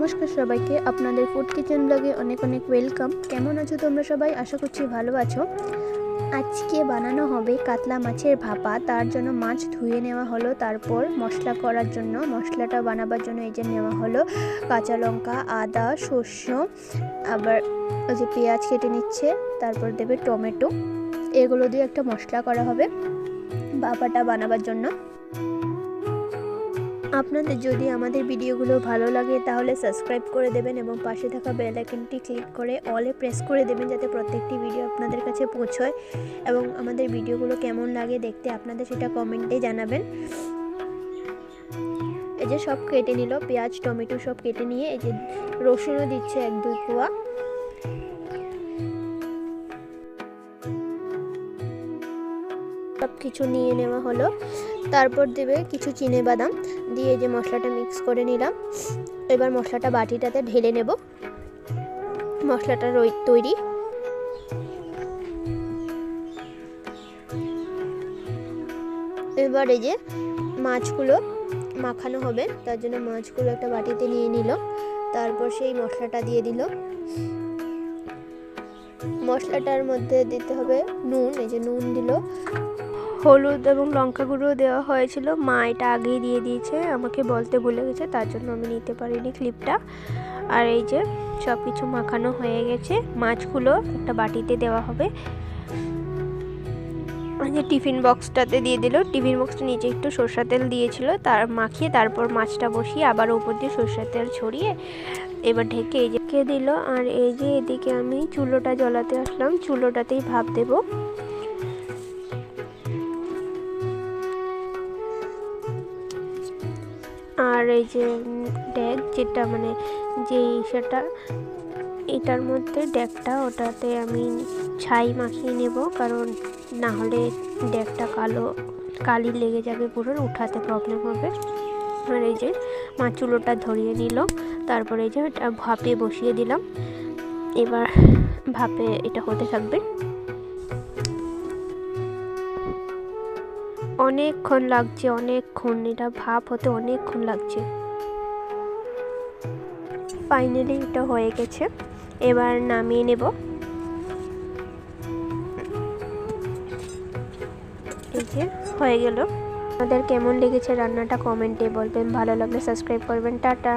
নমস্কার সবাইকে। আপনাদের ফুড কিচেন ব্লগে অনেক অনেক ওয়েলকাম কেমন আছো তোমরা সবাই? আশা করছি ভালো আছো। আজকে বানানো হবে কাতলা মাছের ভাপা। তার জন্য মাছ ধুয়ে নেওয়া হলো, তারপর মশলা করার জন্য। মশলাটা বানাবার জন্য এই যে নেওয়া হলো কাঁচা লঙ্কা, আদা শস্য আবার ওই যে পেঁয়াজ কেটে নিচ্ছে, তারপর দেবে টমেটো। এগুলো দিয়ে একটা মশলা করা হবে ভাপাটা বানাবার জন্য। আপনাদের যদি আমাদের ভিডিওগুলো ভালো লাগে, তাহলে সাবস্ক্রাইব করে দেবেন এবং পাশে থাকা বেল আইকনটি ক্লিক করে অলে প্রেস করে দেবেন যাতে প্রত্যেকটি ভিডিও আপনাদের কাছে পৌঁছয় এবং আমাদের ভিডিওগুলো কেমন লাগে দেখতে আপনাদের সেটা কমেন্টে জানাবেন। এই যে সব কেটে নিল, পেঁয়াজ, টমেটো সব কেটে নিয়ে এই যে রসুনও দিচ্ছে এক দুই কুয়া। কিছু নিয়ে নেওয়া হলো। তারপর দেবে কিছু চিনে বাদাম, দিয়ে যে মশলাটা মিক্স করে নিলাম। এবার মশলাটা বাটিটাতে ঢেলে নেব। মশলাটা তৈরি। এবার এই যে মাছগুলো মাখানো হবে, তার জন্য মাছগুলো একটা বাটিতে নিয়ে নিল। তারপর সেই মশলাটা দিয়ে দিল। মশলাটার মধ্যে দিতে হবে নুন, এই যে নুন দিল। হলুদ এবং লঙ্কা গুঁড়ো দেওয়া হয়েছিল। মা এটা আগেই দিয়ে দিয়েছে, আমাকে বলতে ভুলে গেছে, তার জন্য আমি নিতে পারিনি ক্লিপটা। আর এই যে সব কিছু মাখানো হয়ে গেছে, মাছগুলো একটা বাটিতে দেওয়া হবে। যে টিফিন বক্সটাতে দিয়ে দিল। টিফিন বক্সটা নিচে একটু সর্ষা তেল দিয়েছিল, তার মাখিয়ে তারপর মাছটা বসিয়ে আবার উপর দিয়ে সর্ষের তেল ছড়িয়ে এবার ঢেকে এই যে দিল। আর এই যে এদিকে আমি চুলোটা জ্বলাতে আসলাম, চুলোটাতেই ভাব দেবো। আর এই যে ড্যাগ যেটা মানে যে সেটা এটার মধ্যে ড্যাগটা ওটাতে আমি ছাই মাখিয়ে নেব, কারণ না হলে ড্যাগটা কালো, কালি লেগে যাবে পুরো, উঠাতে প্রবলেম হবে। আর এই যে মাছ চুলোটা ধরিয়ে নিল, তারপরে এই যে ভাপে বসিয়ে দিলাম। এবার ভাপে এটা হতে থাকবে। অনেকক্ষণ লাগছে, অনেকক্ষণ। এটা ভাব হতে অনেকক্ষণ লাগছে। ফাইনালি এটা হয়ে গেছে। এবার নামিয়ে নেব। এই যে, হয়ে গেল। আপনাদের কেমন লেগেছে রান্নাটা কমেন্টে বলবেন। ভালো লাগলে সাবস্ক্রাইব করবেন। টাটা।